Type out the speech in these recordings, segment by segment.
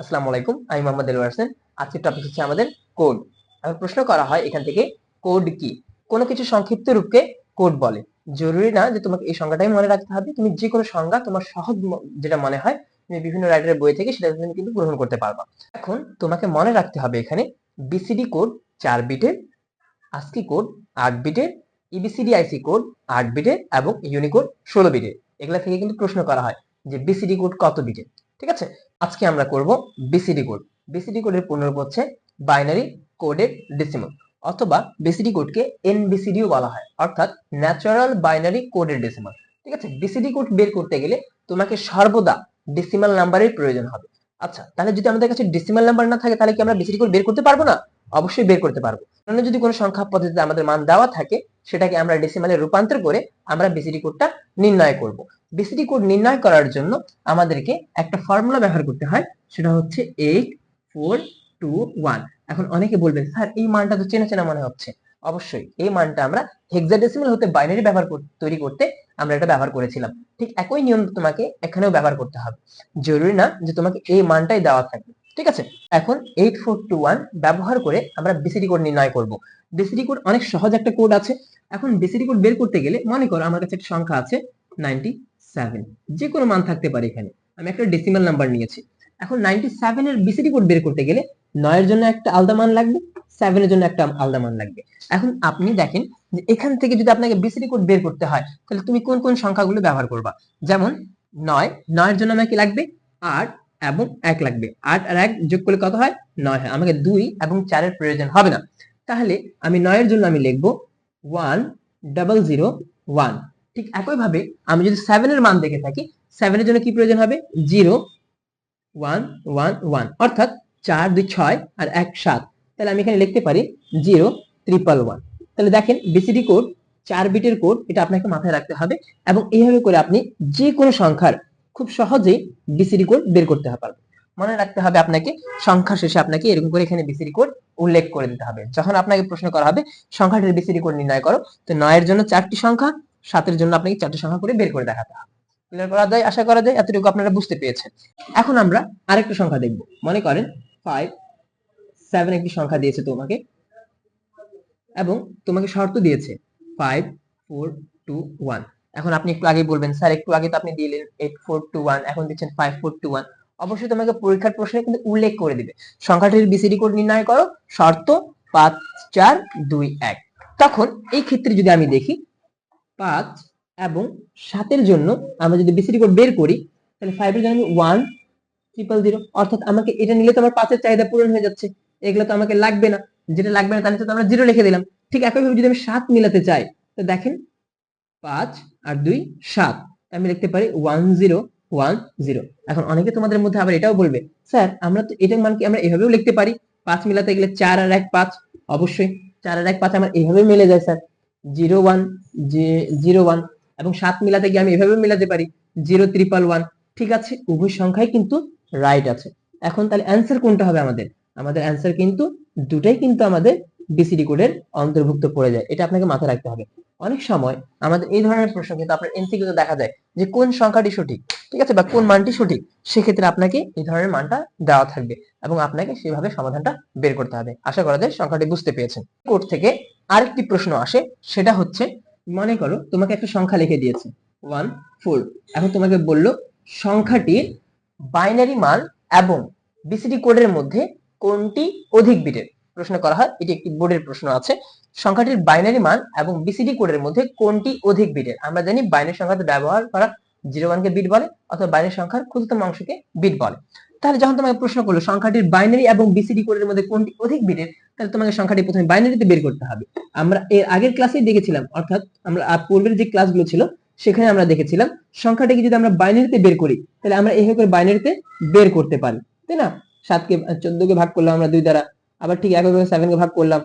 আসসালামু আলাইকুম, আমি মোহাম্মদ এলওয়ার হোসেন। আজকের টপিক হচ্ছে আমাদের কোড এখন প্রশ্ন করা হয়, এখান থেকে কোড কি? কোনো কিছু সংক্ষিপ্ত রূপকে কোড বলে। জরুরি না যে তোমাকে এই সংজ্ঞাটাই মনে রাখতে হবে। তুমি যে কোনো সংজ্ঞা তোমার সহজ যেটা মনে হয়, তুমি বিভিন্ন রাইটারের বই থেকে সেটা তুমি কিন্তু গ্রহণ করতে পারবা। এখন তোমাকে মনে রাখতে হবে এখানে বিসিডি কোড চার বিটের আস্কি কোড আট বিটের ইবিসিডি আইসি কোড আট বিটের এবং ইউনিকোড ষোলো বিটের এগুলা থেকে কিন্তু প্রশ্ন করা হয় যে বিসিডি কোড কত বিটের ঠিক আছে? আজকে আমরা করব বিসিডি কোড বিসিডি কোডের পূর্ণরূপ হচ্ছে বাইনারি কোডেড ডেসিমাল অথবা বিসিডি কোডকে এনবিসিডিও বলা হয়, অর্থাৎ ন্যাচারাল বাইনারি কোডেড ডেসিমাল ঠিক আছে? বিসিডি কোড বের করতে গেলে তোমাকে সর্বদা ডেসিমাল নাম্বারের প্রয়োজন হবে। আচ্ছা তাহলে যদি আমাদের কাছে ডেসিমাল নাম্বার না থাকে, তাহলে কি আমরা বিসিডি কোড বের করতে পারব না? অবশ্যই বের করতে পারব। কারণ যদি কোনো সংখ্যা পদ্ধতিতে আমাদের মান দেওয়া থাকে, সেটাকে আমরা ডেসিমালে রূপান্তর করে আমরা বিসিডি কোডটা নির্ণয় করব। বিসিডি কোড নির্ণয় করার জন্য আমাদেরকে একটা ফর্মুলা ব্যবহার করতে হয়, সেটা হচ্ছে এইট ফোর টু ওয়ান এখন অনেকে বলবেন, স্যার, এই মানটা তো চেনা চেনা মনে হচ্ছে। অবশ্যই, এই মানটা আমরা হেক্সাডেসিমাল হতে বাইনারি ব্যবহার তৈরি করতে আমরা এটা ব্যবহার করেছিলাম। ঠিক একই নিয়ম তোমাকে এখানেও ব্যবহার করতে হবে। জরুরি না যে তোমাকে এই মানটাই দেওয়া থাকবে। ঠিক আছে? এখন এইট ফোর টু ওয়ান ব্যবহার করে আমরা বিসিডি কোড নির্ণয় করব। বিসিডি কোড অনেক সহজ একটা কোড আছে। এখন বিসিডি কোড বের করতে গেলে মনে করো আমার কাছে একটা সংখ্যা আছে নাইনটি সেভেন যে কোনো মান থাকতে পারে এখানে। আমি একটা ডেসিমাল নাম্বার নিয়েছি। এখন নাইনটি সেভেন এর বিসিডি কোড বের করতে গেলে নয়ের জন্য একটা আলাদা মান লাগবে সেভেনের জন্য একটা আলাদা মান লাগবে। এখন আপনি দেখেন যে এখান থেকে যদি আপনাকে বিসিডি কোড বের করতে হয়, তাহলে তুমি কোন কোন সংখ্যাগুলো ব্যবহার করবা? যেমন নয়, নয়ের জন্য আমাকে লাগবে আট এবং এক লাগবে। আট আর এক যোগ করলে কত হয়? নয় হয়। আমাকে দুই এবং চারের প্রয়োজন হবে না। তাহলে আমি নয়ের জন্য আমি লিখব ওয়ান ডাবল জিরো ওয়ান ঠিক একইভাবে আমি যদি সেভেনের মান দেখে থাকি সেভেনের জন্য কি প্রয়োজন হবে? জিরো ওয়ান ওয়ান ওয়ান অর্থাৎ চার, দুই, ছয় আর এক, সাত। তাহলে আমি এখানে লিখতে পারি জিরো ট্রিপল ওয়ান তাহলে দেখেন বিসিডি কোড চার বিটের কোড এটা আপনাকে মাথায় রাখতে হবে এবং এইভাবে করে আপনি যে কোনো সংখ্যার খুব সহজেই বিসিডি কোড বের করতে পারবেন মনে রাখতে হবে আপনাকে, সংখ্যা শেষে আপনাকে এরকম করে এখানে বিসিডি কোড উল্লেখ করে দিতে হবে। যখন আপনাকে প্রশ্ন করা হবে, সংখ্যাটির বিসিডি কোড নির্ণয় করো, তো নয়ের জন্য চারটি সংখ্যা সাতের জন্য আপনাকে চারটি সংখ্যা করে বের করে দেখাতে হবে। ক্লিয়ার করা যায়, আশা করা যায়, এতটুকু আপনারা বুঝতে পেরেছেন। এখন আমরা আরেকটা সংখ্যা দেখব। মনে করেন ফাইভ সেভেন একটি সংখ্যা দিয়েছে তোমাকে, এবং তোমাকে শর্ত দিয়েছে ফাইভ ফোর টু ওয়ান এখন আপনি একটু আগে বলবেন, স্যার, একটু আগে তো আপনি দিলেন এইট ফোর টু ওয়ান এখন দিচ্ছেন ফাইভ ফোর টু ওয়ান অবশ্যই তোমাকে পরীক্ষার প্রশ্নে কিন্তু উল্লেখ করে দিবে। সংখ্যাটির বিসিডি কোড নির্ণয় করো, শর্ত পাঁচ, চার, দুই, এক। তখন এই ক্ষেত্রে যদি আমি দেখি পাঁচ এবং সাতের জন্য আমরা যদি বিসিডি কোড বের করি, তাহলে ফাইভের জন্য আমি ওয়ান ট্রিপল জিরো অর্থাৎ আমাকে এটা নিলে তো আমার পাঁচের চাহিদা পূরণ হয়ে যাচ্ছে। এগুলো তো আমাকে লাগবে না। যেটা লাগবে না তাহলে তো আমরা জিরো লিখে দিলাম। ঠিক একইভাবে যদি আমি সাত মিলাতে চাই, তো দেখেন পাঁচ আর দুই সাত। আমি লিখতে পারি ওয়ান জিরো ওয়ান জিরো এখন অনেকে তোমাদের মধ্যে আবার এটাও বলবে, স্যার, আমরা তো এটার মান কি আমরা এভাবেও লিখতে পারি? পাঁচ মিলাতে গেলে চার আর এক পাঁচ? অবশ্যই। চার আর এক পাঁচ আমার এভাবে মিলে যায়, sir. Zero one zero one এবং সাত মিলাতে গিয়ে আমি এভাবে মিলাতে পারি, জিরো ত্রিপল ওয়ান। ঠিক আছে, উভয় সংখ্যাই কিন্তু রাইট আছে। এখন তাহলে অ্যান্সার কোনটা হবে আমাদের? আমাদের অ্যান্সার কিন্তু দুটাই কিন্তু আমাদের বিসিডি কোডের অন্তর্ভুক্ত পড়ে যায়। এটা আপনাকে মাথায় রাখতে হবে। অনেক সময় আমাদের এই ধরনের প্রশ্ন কিন্তু আপনার এমসিকিউতে দেখা যায় যে কোন সংখ্যাটি সঠিক, ঠিক আছে? বা কোন মানটি সঠিক, সেক্ষেত্রে আপনাকে এই ধরনের মানটা দেওয়া থাকবে এবং আপনাকে সেভাবে সমাধানটা বের করতে হবে। আশা করা যায় সংখ্যাটি বুঝতে পেরেছেন। কোড থেকে আরেকটি প্রশ্ন আসে, সেটা হচ্ছে, মনে করো তোমাকে একটা সংখ্যা লিখে দিয়েছে। One, four. এখন তোমাকে বলল সংখ্যাটির বাইনারি মান এবং বিসিডি কোডের মধ্যে কোনটি অধিক বিটের? প্রশ্ন করা হয়, এটি একটি বোর্ডের প্রশ্ন আছে। সংখ্যাটির বাইনারি মান এবং বিসিডি কোডের মধ্যে কোনটি অধিক বিটের? আমরা জানি বাইনারি সংখ্যাতে ব্যবহার করা জিরো ওয়ানকে বিট বলে, অথবা বাইনারি সংখ্যার ক্ষুদ্রতম অংশকে বিট বলে। তাহলে যখন তোমাকে প্রশ্ন করল সংখ্যাটির বাইনারি এবং বিসিডি কোডের মধ্যে কোনটি অধিক বিটের, তাহলে তোমাকে সংখ্যাটি প্রথমে বাইনারিতে বের করতে হবে। আমরা এর আগের ক্লাসেই দেখেছিলাম, অর্থাৎ আমরা পূর্বের যে ক্লাসগুলো ছিল, সেখানে আমরা দেখেছিলাম সংখ্যাটাকে যদি আমরা বাইনারিতে বের করি, তাহলে আমরা এইভাবে বাইনারিতে বের করতে পারি। তাই না? সাতকে, চোদ্দকে ভাগ করলাম আমরা দুই দ্বারা আবার ঠিক একইভাবে সেভেনকে ভাগ করলাম।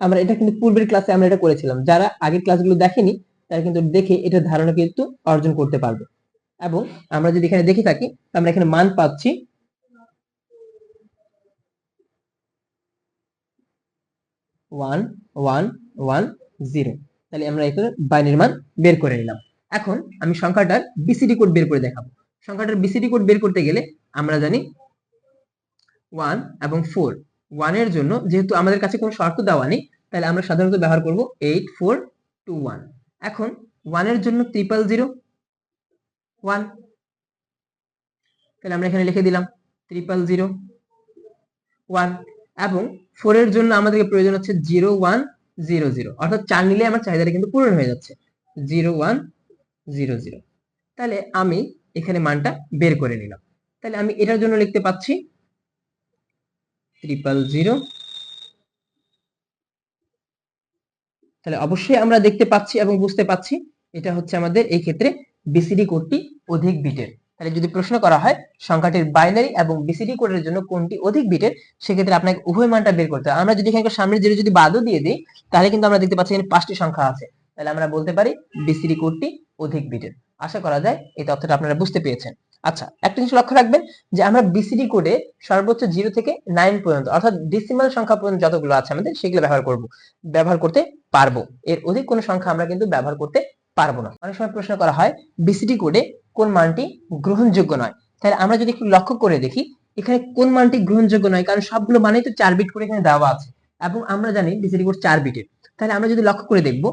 আমরা এটা কিন্তু পূর্বের ক্লাসে আমরা এটা করেছিলাম। যারা আগের ক্লাসগুলো দেখেনি, তারা কিন্তু দেখে এটা ধারণা কিন্তু অর্জন করতে পারবে। এবং আমরা যদি এখানে দেখে থাকি আমরা এখানে মান পাচ্ছি ওয়ান ওয়ান ওয়ান জিরো তাহলে আমরা এখানে বাইনের মান বের করে নিলাম। এখন আমি সংখ্যাটার বিসিডি কোড বের করে দেখাবো। সংখ্যাটার বিসিডি কোড বের করতে গেলে আমরা জানি ওয়ান এবং ফোর ওয়ানের জন্য যেহেতু আমাদের কাছে কোনো শর্ত দেওয়া নেই, তাহলে আমরা সাধারণত ব্যবহার করব এইট ফোর টু ওয়ান এখন ওয়ানের জন্য ট্রিপল জিরো ওয়ান তাহলে আমরা এখানে লিখে দিলাম ট্রিপল জিরো ওয়ান এবং ফোর এর জন্য আমাদেরকে প্রয়োজন হচ্ছে জিরো ওয়ান জিরো জিরো অর্থাৎ চার নিলে আমার চাহিদাটা কিন্তু পূরণ হয়ে যাচ্ছে। জিরো ওয়ান জিরো জিরো তাহলে আমি এখানে মানটা বের করে নিলাম। তাহলে আমি এটার জন্য লিখতে পাচ্ছি ট্রিপল জিরো তাহলে অবশ্যই আমরা দেখতে পাচ্ছি এবং বুঝতে পাচ্ছি, এটা হচ্ছে আমাদের এই ক্ষেত্রে বিসিডি কোডটি অধিক বিটের। তাহলে যদি প্রশ্ন করা হয়, সংখ্যাটির বাইনারি এবং বিসিডি কোডের জন্য কোনটি অধিক বিটের, সেক্ষেত্রে আপনাকে উভয় মানটা বের করতে হবে। আমরা যদি এখানে সামনের জিরো যদি বাদও দিয়ে দিই, তাহলে কিন্তু আমরা দেখতে পাচ্ছি এখানে পাঁচটি সংখ্যা আছে। তাহলে আমরা বলতে পারি বিসিডি কোডটি অধিক বিটের। আশা করা যায় এই তথ্যটা আপনারা বুঝতে পেরেছেন। আচ্ছা একটা জিনিস লক্ষ্য রাখবেন যে আমরা বিসিডি কোডে সর্বোচ্চ জিরো থেকে নাইন পর্যন্ত, অর্থাৎ ডিসিমাল সংখ্যা পর্যন্ত যতগুলো আছে আমাদের, সেগুলো ব্যবহার করব, ব্যবহার করতে পারব। এর অধিক কোনো সংখ্যা আমরা কিন্তু ব্যবহার করতে পারব না। অনেক সময় প্রশ্ন করা হয় বিসিডি কোডে কোন মানটি গ্রহণযোগ্য নয়? তাহলে আমরা যদি একটু লক্ষ্য করে দেখি, এখানে কোন মানটি গ্রহণযোগ্য নয়? কারণ সবগুলো মানেই তো চার বিট করে এখানে দেওয়া আছে, এবং আমরা জানি বিসিডি কোড চার বিটের তাহলে আমরা যদি লক্ষ্য করে দেখব,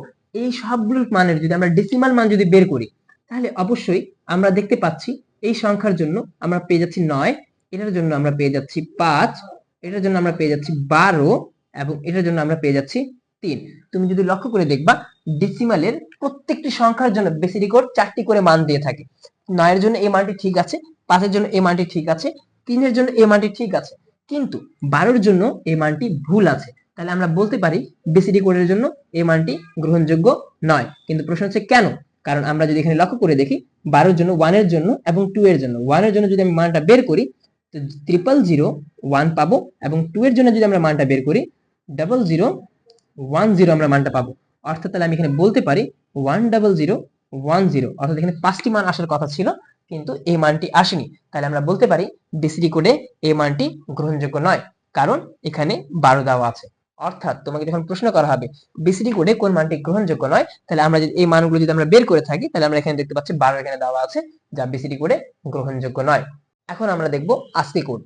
এই সবগুলো মানের যদি আমরা ডেসিমাল মান যদি বের করি, তাহলে অবশ্যই আমরা দেখতে পাচ্ছি এই সংখ্যার জন্য আমরা পেয়ে যাচ্ছি নয়, এটার জন্য আমরা পেয়ে যাচ্ছি পাঁচ, এটার জন্য আমরা পেয়ে যাচ্ছি বারো এবং এটার জন্য আমরা পেয়ে যাচ্ছি তিন। তুমি যদি লক্ষ্য করে দেখবা ডেসিমালের প্রত্যেকটি সংখ্যার জন্য বেসিডি কোড চারটি করে মান দিয়ে থাকে। নয়ের জন্য এই মানটি ঠিক আছে, পাঁচের জন্য এই মানটি ঠিক আছে, তিনের জন্য এই মানটি ঠিক আছে, কিন্তু বারোর জন্য এই মানটি ভুল আছে। তাহলে আমরা বলতে পারি বিসিডি কোডের জন্য এই মানটি গ্রহণযোগ্য নয়। কিন্তু প্রশ্ন হচ্ছে কেন? কারণ আমরা যদি এখানে লক্ষ্য করে দেখি, বারোর জন্য ওয়ানের জন্য এবং টু এর জন্য। ওয়ানের জন্য যদি আমি মানটা বের করি, তো ট্রিপল জিরো ওয়ান পাবো এবং টু এর জন্য যদি আমরা মানটা বের করি ডাবল জিরো ওয়ান জিরো আমরা মানটা পাবো। অর্থাৎ তাহলে আমি এখানে বলতে পারি one double zero one zero অর্থাৎ এখানে পাঁচটি মান আসার কথা ছিল, কিন্তু এই মানটি আসেনি। তাহলে আমরা বলতে পারি বিসিডি কোডে এই মানটি গ্রহণযোগ্য নয়, কারণ এখানে বারো দেওয়া আছে। অর্থাৎ তোমাকে যখন প্রশ্ন করা হবে বিসিডি কোডে কোন মানটি গ্রহণযোগ্য নয়, তাহলে আমরা যদি এই মানগুলো যদি আমরা বের করে থাকি, তাহলে আমরা এখানে দেখতে পাচ্ছি বারো এখানে দেওয়া আছে, যা বিসিডি কোডে গ্রহণযোগ্য নয়। এখন আমরা দেখব আস্কি কোড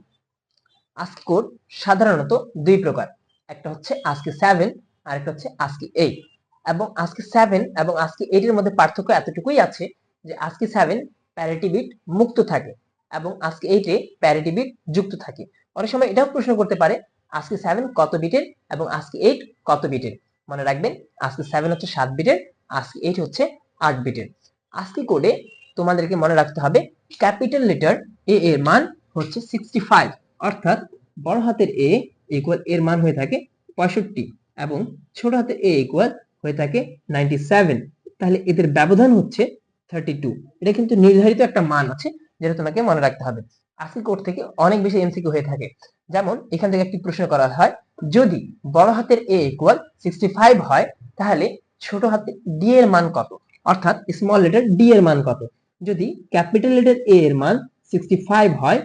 আস্কি কোড সাধারণত দুই প্রকার, একটা হচ্ছে আজকে সেভেন আর একটা হচ্ছে আজকে এইট এবং আজকে সেভেন এবং আজকে এইট এর মধ্যে পার্থক্য এতটুকুই আছে যে আজকে সেভেন প্যারিটি বিট মুক্ত থাকে এবং আজকে এইটে প্যারিটি বিট যুক্ত থাকে। অনেক সময় এটাও প্রশ্ন করতে পারে আজকে সেভেন কত বিটের এবং আজকে এইট কত বিটের মনে রাখবেন, আজকে সেভেন হচ্ছে সাত বিটের আজকে এইট হচ্ছে আট বিটের আজকে কোডে তোমাদেরকে মনে রাখতে হবে ক্যাপিটাল লেটার এ এর মান হচ্ছে সিক্সটি ফাইভ অর্থাৎ বড় হাতের এ ইকুয়াল এর মান হয়ে থাকে পঁয়ষট্টি এবং ছোট হাতের এ ইকুয়াল হয়ে থাকে নাইনটি সেভেন তাহলে এদের ব্যবধান হচ্ছে থার্টি টু এটা কিন্তু নির্ধারিত একটা মান আছে যেটা তোমাকে মনে রাখতে হবে। আজকে কোড থেকে অনেক বেশি এমসিকিউ হয়ে থাকে। যেমন, এখান থেকে একটি প্রশ্ন করা হয়, যদি বড় হাতের এ ইকুয়াল সিক্সটি ফাইভ হয়, তাহলে ছোট হাতের ডি এর মান কত? অর্থাৎ স্মল লেটার ডি এর মান কত? যদি ক্যাপিটাল লেটার এ এর মান সিক্সটি ফাইভ হয়,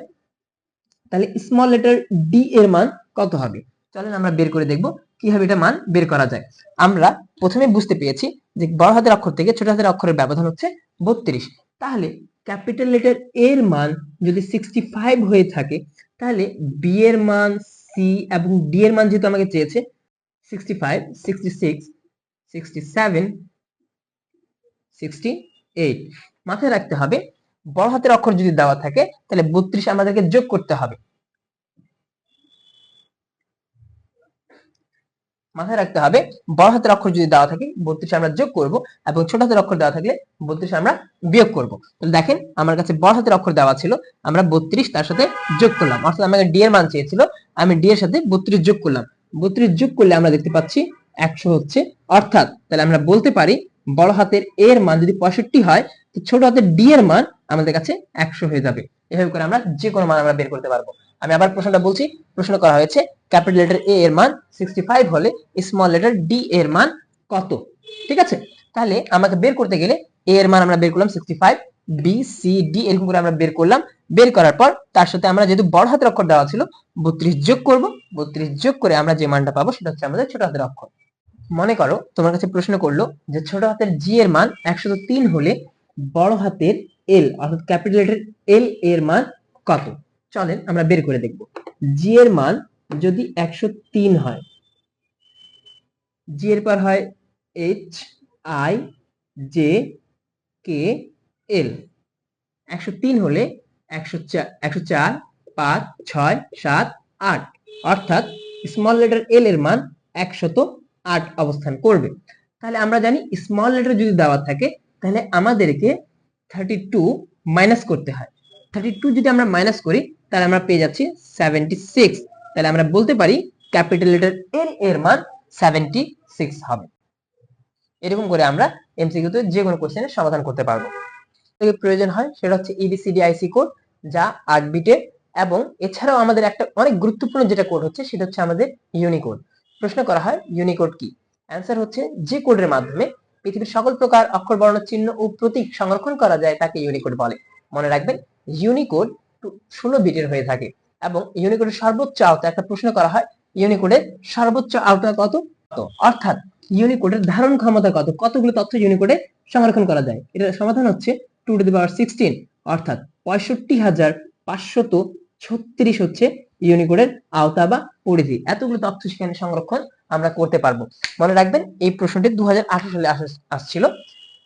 তাহলে স্মল লেটার ডি এর মান কত হবে? চলেন আমরা বের করে দেখব কীভাবে এটা মান বের করা যায়। আমরা প্রথমে বুঝতে পেরেছি যে বড় হাতের অক্ষর থেকে ছোট হাতের অক্ষরের ব্যবধান হচ্ছে বত্রিশ। তাহলে ক্যাপিটাল লেটার এর মান যদি সিক্সটি ফাইভ হয়ে থাকে, তাহলে বি এর মান সি এবং ডি এর মান যেহেতু আমাকে চেয়েছে sixty five sixty six sixty seven sixty eight মাথায় রাখতে হবে। বড় হাতের অক্ষর যদি দেওয়া থাকে, তাহলে বত্রিশ আমাদেরকে যোগ করতে হবে। মাথায় রাখতে হবে, বড় হাতের অক্ষর যদি দেওয়া থাকে, বত্রিশ আমরা যোগ করব এবং ছোট হাতের অক্ষর দেওয়া থাকলে বত্রিশ আমরা বিয়োগ করব। তাহলে দেখেন, আমার কাছে বড় হাতের অক্ষর দেওয়া ছিল, আমরা বত্রিশ তার সাথে যোগ করলাম। অর্থাৎ আমাকে ডি এর মান চেয়েছিল, আমি ডি এর সাথে বত্রিশ যোগ করলাম। বত্রিশ যোগ করলে আমরা দেখতে পাচ্ছি একশো হচ্ছে, অর্থাৎ তাহলে আমরা বলতে পারি বড় হাতের এর মান যদি পঁয়ষট্টি হয়, তো ছোট হাতের ডি এর মান আমাদের কাছে একশো হয়ে যাবে। এভাবে করে আমরা যে কোনো মান আমরা বের করতে পারব। আমি আবার প্রশ্নটা বলছি, প্রশ্ন করা হয়েছে, ক্যাপিটাল লেটার এ এর মান সিক্সটি ফাইভ হলে স্মল লেটার ডি এর মান কত? ঠিক আছে? তাহলে আমাকে বের করতে গেলে এ এর মান আমরা বের করলাম sixty five B C D এরকম করে আমরা বের করলাম। বের করার পর তার সাথে আমরা যেহেতু বড় হাতের অক্ষর দেওয়া ছিল, বত্রিশ যোগ করব, বত্রিশ যোগ করে আমরা যে মানটা পাবো সেটা হচ্ছে আমাদের ছোট হাতের অক্ষর। মনে করো তোমার কাছে প্রশ্ন করল যে ছোট হাতের জি এর মান একশত তিন হলে বড় হাতের এল অর্থাৎ ক্যাপিটাল লেটার এল এর মান কত? চলেন আমরা বের করে দেখব। জি এর মান যদি একশো তিন হয় জি এর পর হয় H I J K L একশো তিন হলে একশো চার একশো চার, পাঁচ, ছয়, সাত, আট। অর্থাৎ স্মল লেটার এল এর মান একশত আট অবস্থান করবে। তাহলে আমরা জানি স্মল লেটার যদি দেওয়া থাকে, তাহলে আমাদেরকে থার্টি টু মাইনাস করতে হয়। থার্টি টু যদি আমরা মাইনাস করি তাহলে আমরা পেয়ে যাচ্ছি সেভেন্টি সিক্স তাহলে আমরা বলতে পারি ক্যাপিটাল লেটার এল এর মান সেভেন্টি সিক্স হবে। এরকম করে আমরা এমসিকিউতে যে কোনো কোশ্চেনের সমাধান করতে পারব। থেকে প্রয়োজন হয় সেটা হচ্ছে ইবিসিডি আইসি কোড যা আট বিটের এবং এছাড়াও আমাদের একটা অনেক গুরুত্বপূর্ণ যেটা কোড হচ্ছে, সেটা হচ্ছে আমাদের ইউনিকোড প্রশ্ন করা হয় ইউনিকোড কি? অ্যান্সার হচ্ছে যে কোডের মাধ্যমে পৃথিবীর সকল প্রকার অক্ষর, বর্ণ, চিহ্ন ও প্রতীক সংরক্ষণ করা যায়, তাকে ইউনিকোড বলে। মনে রাখবেন ইউনিকোড ষোলো বিটের হয়ে থাকে। এবং ইউনিকোডের সর্বোচ্চ আওতা একটা প্রশ্ন করা হয়, ইউনিকোডের সর্বোচ্চ আওতা কত? অর্থাৎ ইউনিকোডের ধারণ ক্ষমতা কত? কতগুলো তথ্য ইউনিকোডে সংরক্ষণ করা যায়? এটার সমাধান হচ্ছে two to the power sixteen অর্থাৎ পঁয়ষট্টি হাজার পাঁচশত ছত্রিশ হচ্ছে ইউনিকোডের আওতা বা পরিধি। এতগুলো তথ্য সেখানে সংরক্ষণ আমরা করতে পারব। মনে রাখবেন, এই প্রশ্নটি দু হাজার আঠারো সালে আস- আসছিল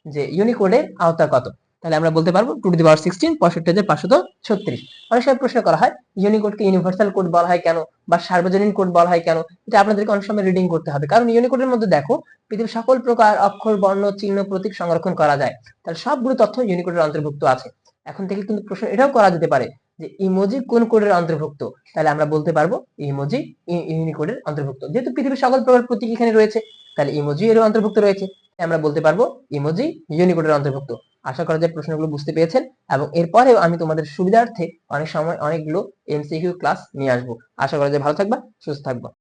যে ইউনিকোডের আওতা কত? তাহলে আমরা বলতে পারব two to the power sixteen পঁয়ষট্টি হাজার পাঁচশত ছত্রিশ। অনেক সময় প্রশ্ন করা হয় ইউনিকোডকে ইউনিভার্সাল কোড বলা হয় কেন বা সার্বজনীন কোড বলা হয় কেন? এটা আপনাদেরকে অনেক সময় রিডিং করতে হবে। কারণ ইউনিকোডের মধ্যে দেখো, পৃথিবীর সকল প্রকার অক্ষর, বর্ণ, চিহ্ন, প্রতীক সংরক্ষণ করা যায়। তাহলে সবগুলো তথ্য ইউনিকোডের অন্তর্ভুক্ত আছে। এখন থেকে কিন্তু প্রশ্ন এটাও করা যেতে পারে যে ইমোজি কোন কোডের অন্তর্ভুক্ত? তাহলে আমরা বলতে পারব ইমোজি ইউনিকোডের অন্তর্ভুক্ত। যেহেতু পৃথিবীর সকল প্রকার প্রতীক এখানে রয়েছে, তাহলে ইমোজি এর অন্তর্ভুক্ত রয়েছে। আমরা বলতে পারব ইমোজি ইউনিকোডের অন্তর্ভুক্ত। আশা করা যায় প্রশ্নগুলো বুঝতে পেরেছেন এবং এরপরেও আমি তোমাদের সুবিধার্থে অনেক সময় অনেকগুলো এমসিকিউ ক্লাস নিয়ে আসব। আশা করা যায় ভালো থাকবা, সুস্থ থাকবা।